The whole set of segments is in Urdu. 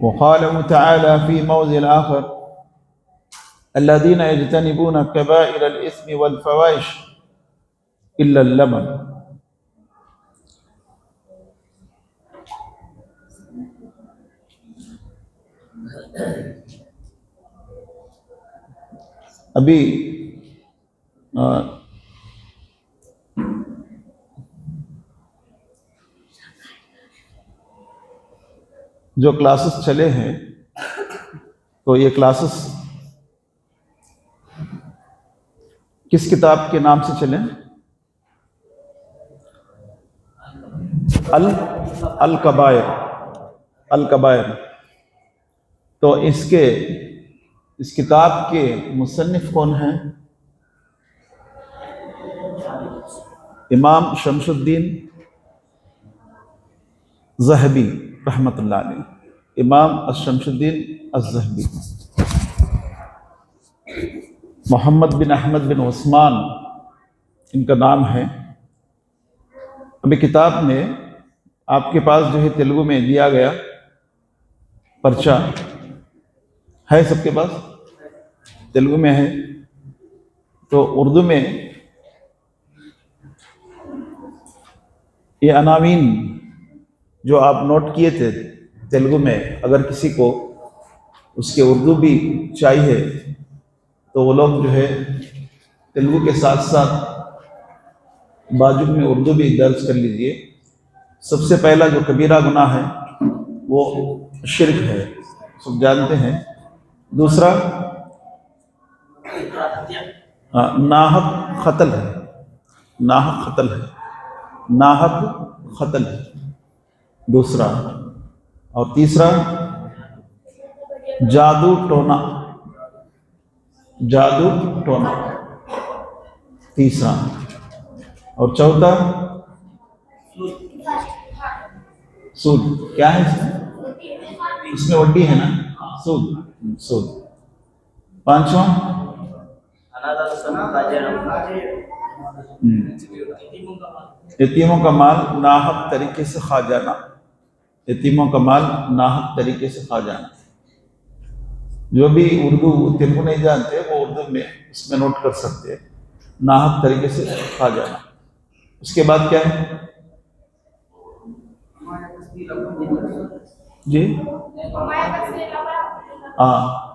وقال تعالى في موضع آخر الذين يجتنبون كبائر الإثم والفواحش إلا اللمن ابھی جو کلاسز چلے ہیں، تو یہ کلاسز کس کتاب کے نام سے چلیں ال الکبائر الکبائر تو اس کے، اس کتاب کے مصنف کون ہیں؟ امام شمس الدین زہبی۔ رحمۃ اللہ علیہ۔ امام الشمس الدین الزہبی محمد بن احمد بن عثمان، ان کا نام ہے۔ ابھی کتاب میں آپ کے پاس جو ہے تیلگو میں دیا گیا پرچہ۔ ہے سب کے پاس؟ تیلگو میں ہے۔ تو اردو میں یہ عناوین جو آپ نوٹ کیے تھے تیلگو میں، اگر کسی کو اس کے اردو بھی چاہیے، تو وہ لوگ جو ہے تیلگو کے ساتھ ساتھ باجو میں اردو بھی درج کر لیجیے۔ سب سے پہلا جو کبیرہ گناہ ہے، وہ شرک ہے۔ سب جانتے ہیں۔ دوسرا ہاں، ناحق قتل ہے۔ ناحق قتل ہے۔ ناحق قتل ہے۔ دوسرا اور تیسرا جادو ٹونا۔ جادو ٹونا۔ تیسرا اور چوتھا سود۔ کیا ہے اس میں؟ وڈی ہے نا۔ سود۔ سود۔ پانچواں۔ یتیموں کا مال ناحق طریقے سے کھا جانا۔ یتیموں کا مال ناحق طریقے سے کھا جانا۔ جو بھی اردو تیلگو نہیں جانتے، وہ اردو میں اس میں نوٹ کر سکتے۔ ناحق طریقے سے کھا جانا۔ اس کے بعد کیا ہے؟ جی؟ ہاں۔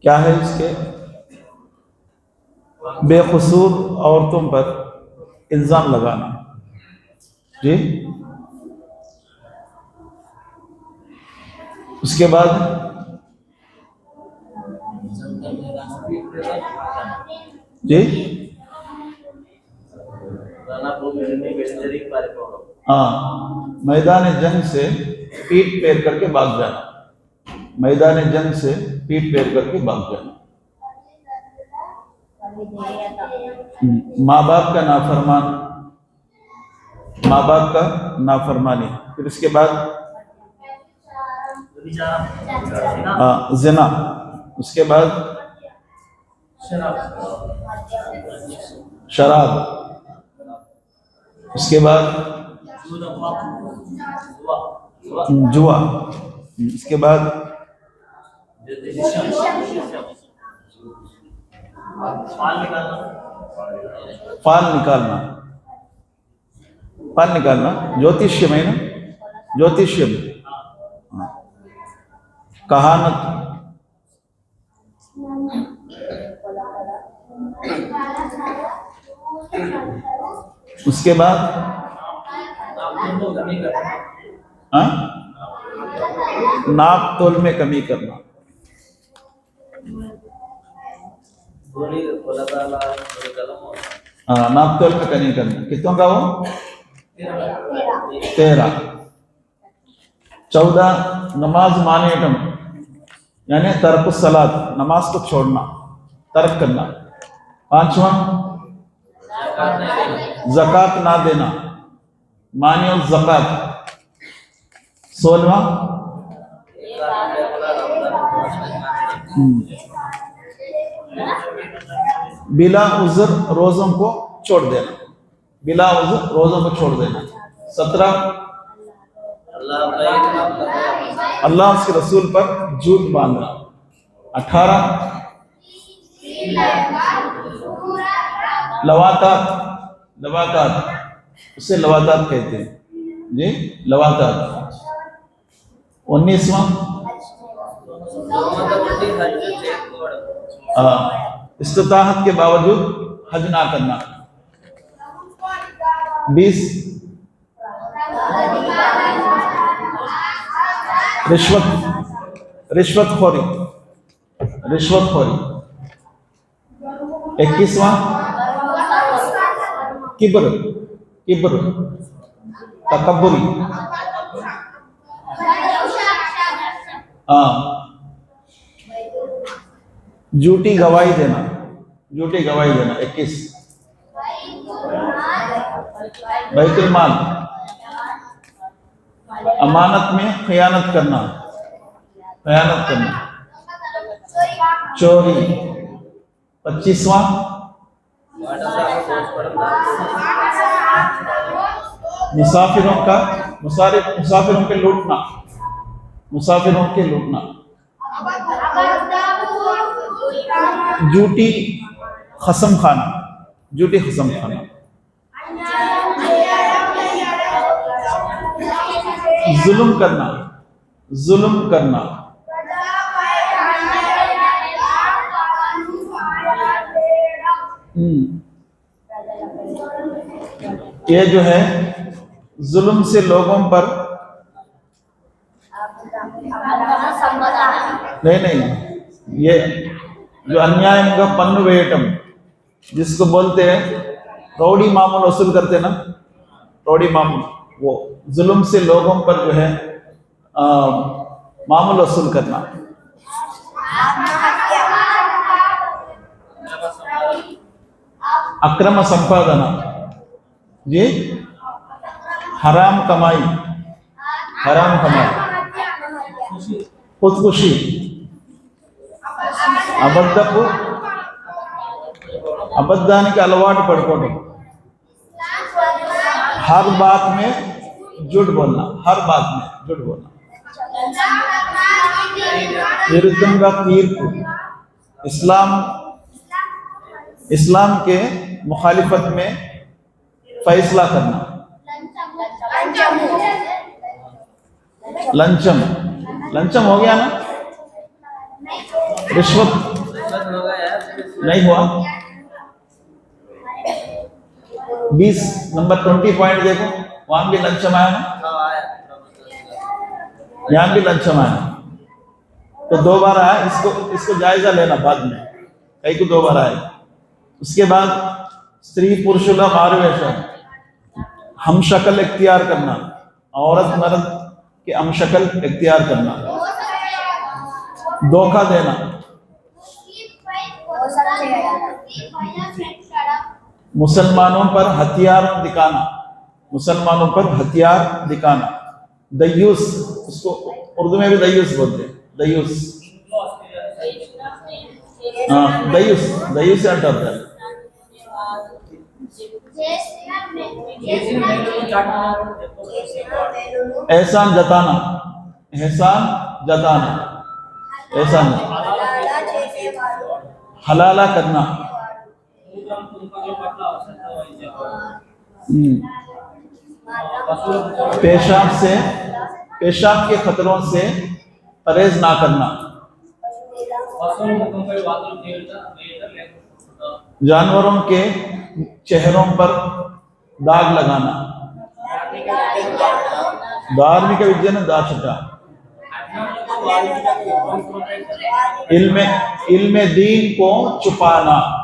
کیا ہے اس کے؟ بے قصور عورتوں پر الزام لگانا۔ جی۔ اس کے بعد جی۔ ہاں میدان جنگ سے پیٹ پیر کر کے بھاگ جانا۔ میدان جنگ سے پیٹ پیر کر کے بھاگ جانا۔ ماں باپ کا نافرمان، ماں باپ کا نافرمانی۔ پھر اس کے بعد؟ ہاں زنا۔ اس کے بعد؟ شراب۔ اس کے بعد؟ جوا۔ اس کے بعد؟ فال نکالنا۔ فال نکالنا۔ جوتشیم ہے نا جوتشیم ہاں۔ کہانت اس کے بعد ناپ تول میں کمی کرنا ہاں ناپ تول میں کمی کرنا کتوں کا وہ تیرہ چودہ نماز مانیٹم یعنی ترک سلاد نماز کو چھوڑنا ترک کرنا پانچواں زکات نہ دینا مانی زکات سولہواں بلا عذر روزوں کو چھوڑ دینا بلا عذر روزوں کو چھوڑ دینا سترہ۔ اللہ اس کے رسول پر جھوٹ باندھنا۔ اٹھارہ۔ لواتات لواتات اسے لواتات کہتے ہیں۔ جی؟ لواتات انیسواں۔ استطاعت کے باوجود حج نہ کرنا۔ بیس۔ رشوت۔ رشوت خوری۔ رشوت خوری۔ اکیسواں۔ کبر۔ کبر۔ تکبری۔ ہاں جھوٹی گواہی دینا۔ جھوٹی گواہی دینا، اکیس۔ بیت المال۔ امانت میں خیانت کرنا۔ خیانت کرنا۔ چوری۔ پچیسواں۔ مسافروں کا مسافروں کے لوٹنا۔ مسافروں کے لوٹنا۔ جوٹی خسم خانہ، جوٹی خسم خانہ۔ ظلم کرنا ظلم کرنا۔ یہ جو ہے، ظلم سے لوگوں پر۔ نہیں نہیں، یہ جو انیائم کا پن ویٹم جس کو بولتے ہیں روڑی معمول وصول کرتے نا روڑی معمول وہ ظلم سے لوگوں پر جو ہے معمول وصول کرنا اکرم سمپادنا جی حرام کمائی حرام کمائی خودکشی అబద్ధపు అబద్ధానికి అలవాటు పడుకోవడం ہر بات میں جھوٹ بولنا ہر بات میں جھوٹ بولنا تیرتم کا تیرپ اسلام اسلام کے مخالفت میں فیصلہ کرنا لنچم لنچم ہو گیا نا رشوت نہیں ہوا؟ بیس، نمبر ٹوینٹی پوائنٹ دیکھو۔ وہاں بھی لنچ آیا یہاں بھی لنچ آیا تو دو بار آیا، اس کو اس کو جائزہ لینا بعد میں۔ کئی کو دو بار آئے اس کے بعد سری پرشلا مارویش ہم شکل اختیار کرنا۔ عورت مرد کے ہم شکل اختیار کرنا۔ دھوکہ دینا۔ مسلمانوں پر ہتھیار دکھانا، مسلمانوں پر ہتھیار دکھانا۔ دیوس، اس کو اردو میں بھی دیوس بولتے ہیں۔ دیوس۔ ہاں دیوس دیوس سے ہے احسان جتانا۔ احسان جتانا۔ احسان۔ حلالہ کرنا۔ پیشاب سے، پیشاب کے خطروں سے پرہیز نہ کرنا۔ جانوروں کے چہروں پر داغ لگانا۔ دار بھی کبھی جن دا چھٹا۔ علم دین کو چھپانا۔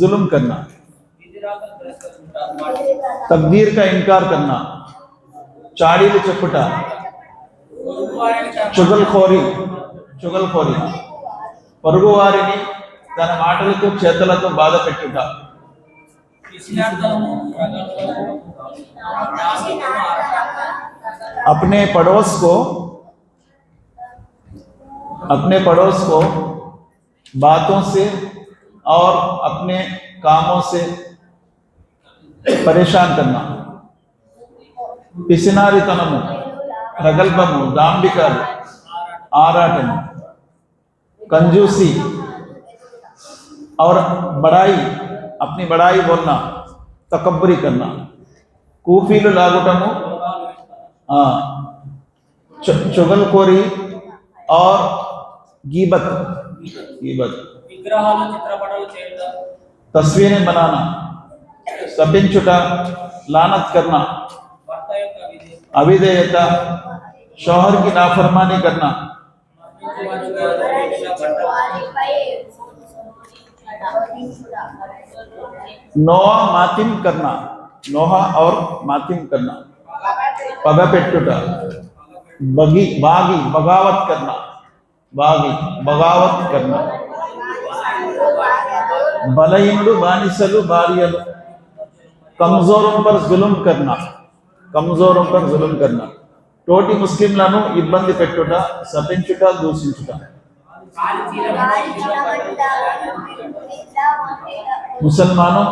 ظلم کرنا، تقدیر کا انکار کرنا، چاڑی میں چپٹا چگل خوری چگل خوری تو వారిని తన మాటలతో చేతులతో బాధ పెట్టుట اپنے پڑوس کو، اپنے پڑوس کو باتوں سے اور اپنے کاموں سے پریشان کرنا۔ పిసినారి తనము ప్రగల్భము దాంబికాలు ఆరాటము کنجوسی، اور بڑائی، اپنی بڑائی بولنا، تکبری کرنا۔ కూఫీలు లాగటము چگن کوری اور گیبت۔ گیبت۔ تصویریں بنانا سبن چٹا لانت کرنا شوہر کی نافرمانی کرنا ماتم کرنا نوہا اور ماتم کرنا پگا پٹ ٹوٹا باغی بغاوت کرنا باغی بغاوت کرنا బలహీనుడు బానిసలు భార్యలు. కమ్జోరం పర్ జులుం కర్నా కమ్జోరం పర్ జులుం కర్నా తోటి ముస్లింలను ఇబ్బంది పెట్టుట శపించుట దూషించుట. ముసల్మానం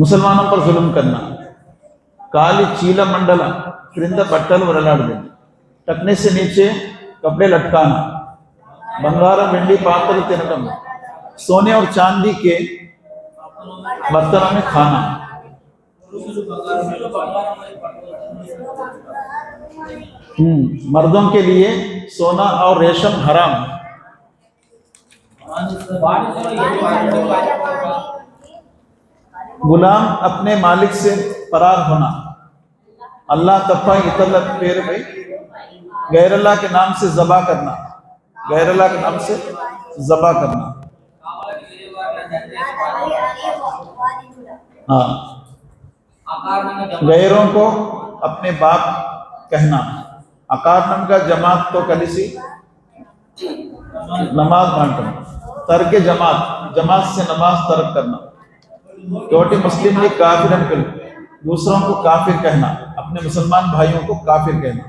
ముసల్మానం పర్ జులుం కన్నా కాలి చీల మండల క్రింద బట్టలు వరలాడదు టక్నెస్ నీచే కపడే లట్కానా. బంగారం వెండి పాత్రలు తినడం సోనే اور چاندی کے برتنوں میں کھانا مردوں کے لیے سونا اور ریشم حرام غلام اپنے مالک سے فرار ہونا اللہ تفا اطلت پیر بھائی غیر اللہ کے نام سے ذبح کرنا غیر اللہ کے نام سے ذبح کرنا۔ ہاں۔ غیروں کو اپنے باپ کہنا۔ اکارنم کا جماعت تو کلیسی نماز بانٹنا ترک جماعت۔ جماعت سے نماز ترک کرنا۔ چھوٹی مسلم لیگ کافر دوسروں کو کافر کہنا۔ اپنے مسلمان بھائیوں کو کافر کہنا۔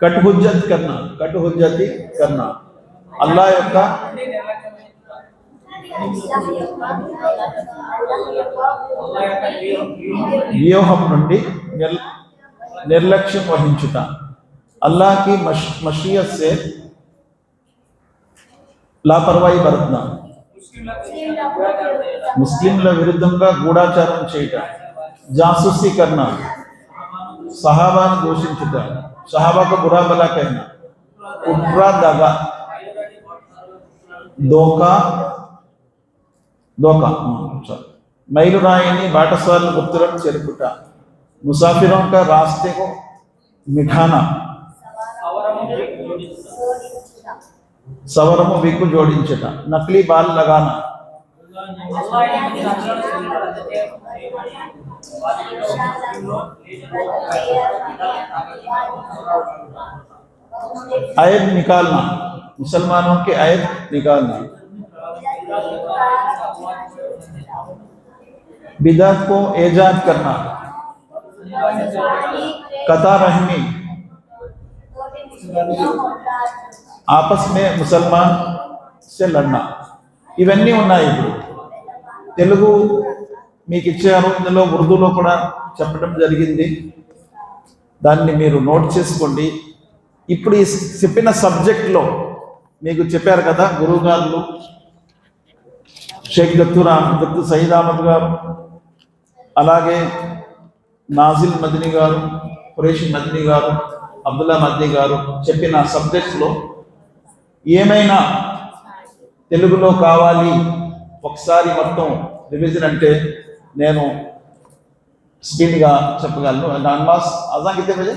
కట్ హుజ్జత్ కర్నా కట్ హుజ్జతి కర్నా అల్లాహ్ యొక్క వ్యూహం నుండి నిర్లక్ష్యం వహించుట. అల్లాకి కి మషియత్ సే లాపర్వాహి ముస్లింల విరుద్ధంగా గూఢాచారం చేయట జాసూసీ కర్ణ సహాబాను దూషించుట సహాబాకు బురాబలాకైన ఉట్రా దగ దోకా దోకా మైలురాయిని బాటస్వారులు గుప్తులను చెరుపుట ముసాఫిరంక రాస్తే మిఠానా సవరము విగ్గు జోడించుట. నకిలీ బాల్ లగానా? عیب نکالنا مسلمانوں کے عیب نکالنا بدعت کو ایجاد کرنا قطع رحمی ఆపస్ మే ముసల్మాన్ సే లడ్నా. ఇవన్నీ ఉన్నాయి ఇప్పుడు. తెలుగు మీకు ఇచ్చారు. ఇందులో ఉర్దూలో కూడా చెప్పడం జరిగింది. దాన్ని మీరు నోట్ చేసుకోండి. ఇప్పుడు ఈ చెప్పిన సబ్జెక్ట్లో మీకు చెప్పారు కదా గురువుగారులు షేక్ దత్తు రామ్ దత్తు సయీద్ అహ్మద్ గారు అలాగే నాజిల్ మదిని గారు ఖురేష్ మదిని గారు అబ్దుల్లా మద్ని గారు చెప్పిన సబ్జెక్ట్స్లో ఏమైనా తెలుగులో కావాలి ఒకసారి మొత్తం రివిజన్ అంటే నేను స్పీడ్గా చెప్పగలను. అన్మాస్ అజాంకితే బజే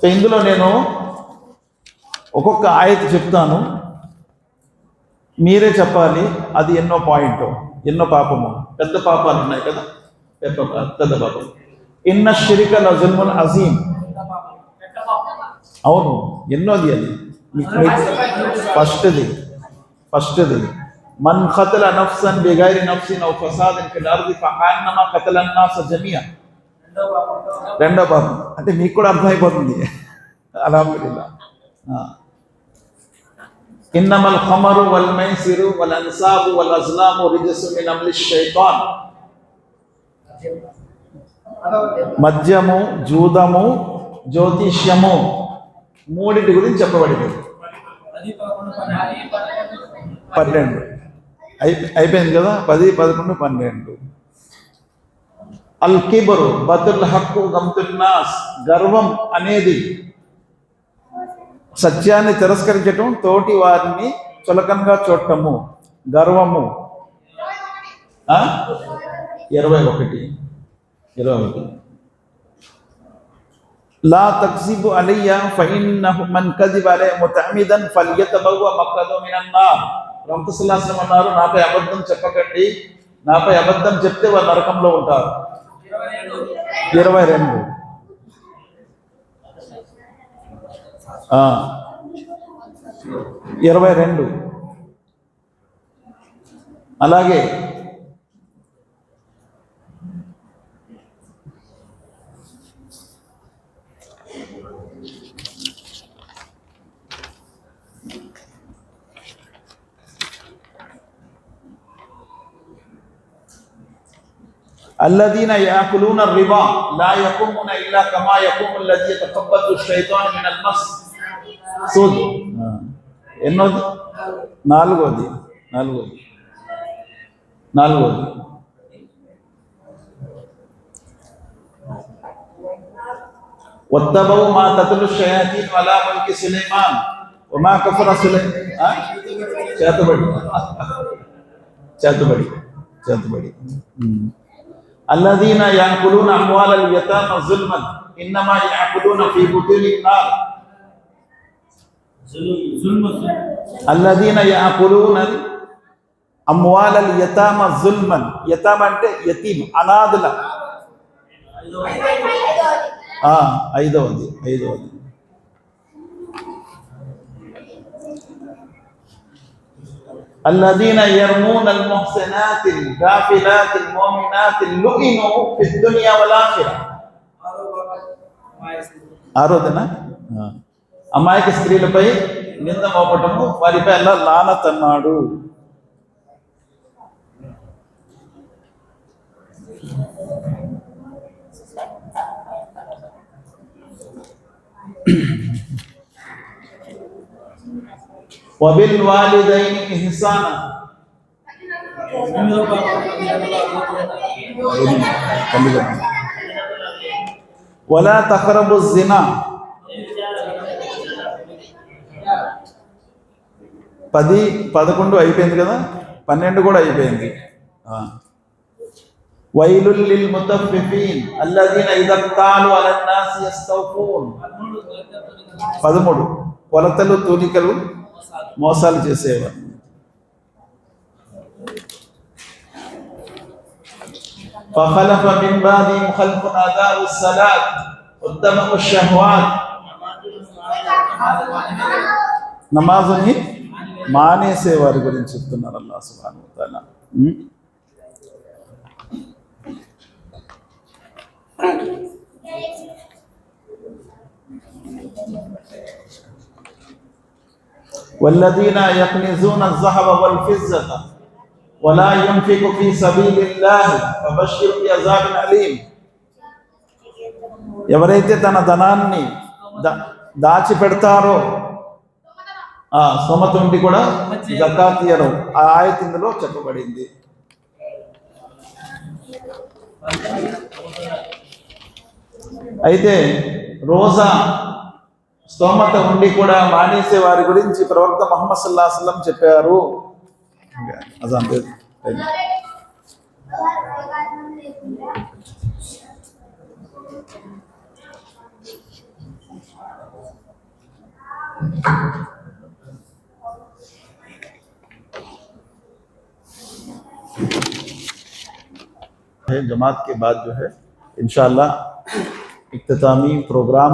సో ఇందులో నేను ఒక్కొక్క ఆయత చెప్తాను. మీరే చెప్పాలి అది ఎన్నో పాయింట్ ఎన్నో పాపము. పెద్ద పాపాలు ఉన్నాయి కదా? పెద్ద పాపం. ఇన్న షిరికల జుల్ముల్ అజీం అవును ఎన్నోది అది ఫస్ట్ది ఫస్ట్ది మన్ ఖతల నఫ్సన్ బిగైరి నఫ్సిన్ ఔ ఫసాదిన్ ఫిల్ అర్ది ఫకాన్నమా ఖతల అన్నాస జమియా రెండో పాపం అంటే మీకు కూడా అర్థమైపోతుంది అల్హమ్దుల్లా ఇన్నమల్ ఖమరు వల్ మైసిరు వల్ అన్సాబు వల్ అజ్లాము రిజసు మిన్ అమ్లి షైతాన్ మద్యము జూదము జ్యోతిష్యము మూడింటి గురించి చెప్పబడింది. పన్నెండు. అయి అయిపోయింది కదా? పది పదకొండు పన్నెండు. అల్ కిబరు బతుల్ హక్కు గమ్తుల్నాస్ గర్వం అనేది సత్యాన్ని తిరస్కరించటం తోటి వారిని చులకనగా చూడటము. గర్వము. ఇరవై ఒకటి. లా తక్సిబు అలయ్య ఫైన్నహు మన్ కది వలే ముతమిదన్ ఫలియత బహు మక్కదు మినన్నా రంపుసలాసం అన్నారు నాపై అబద్ధం చెప్పకండి. నాపై అబద్ధం చెప్తే వారు నరకంలో ఉంటారు. ఇరవై రెండు. ఇరవై రెండు. అలాగే الذين يأكلون الربا لا يقومون إلا كما يقوم الذي يتخبط الشيطان من المس సూద్ ఎన్నోది నాలుగోది నాలుగోది నాలుగోది واتبعوا ما تتلو الشياطين على ملك سليمان وما كفر سليمان చేతబడి చేతబడి చేతబడి الذين يأكلون أموال اليتامى ظلما إنما يأكلون في بطونهم نار الذين يأكلون أموال اليتامى ظلما. يتامى అంటే యతీమ్ అనాథల ఐదవది ఐదవది الذين يرمون المحسنات الغافلات المؤمنات لعنوا في الدنيا والآخرة ఆరోదన అమాయక స్త్రీలపై నింద మోపటము వారిపై అల్లా లానత్ అన్నాడు వబిల్ వాలిదైని ఇహ్సానా వలా తఖరబు జినా పది పదకొండు అయిపోయింది కదా? పన్నెండు కూడా అయిపోయింది. వైలుల్ లిల్ ముతఫిఫీన్ అల్లదీన ఇదక్తాలు అలన్నాసి యస్తౌఫూన్. పదమూడు. కొలతలు తూనికలు మోసాలు చేసేవారు فخلف من بعدهم خلف أداءوا الصلاة واتبعوا الشهوات నమాజుని మానేసే వారి గురించి చెప్తున్నారు అల్లా సుబ్హానహు వ తఆలా ఉం? والذين يكنزون الذهب والفضة ولا ينفق في سبيل الله فبشر بعذاب أليم ఎవరైతే తన ధనాన్ని దా- దాచిపెడతారో ఆ సొమత ఉండి కూడా జకాత్ ఇయ్యరు ఆ ఆయత ఇందులో చెప్పబడింది అయితే రోజా స్తోమత ఉండి కూడా మానేసే వారి గురించి ప్రవక్త మహమ్మద్ సల్లా సలం చెప్పారు. جماعت کے بعد جو ہے انشاءاللہ اختتامی پروگرام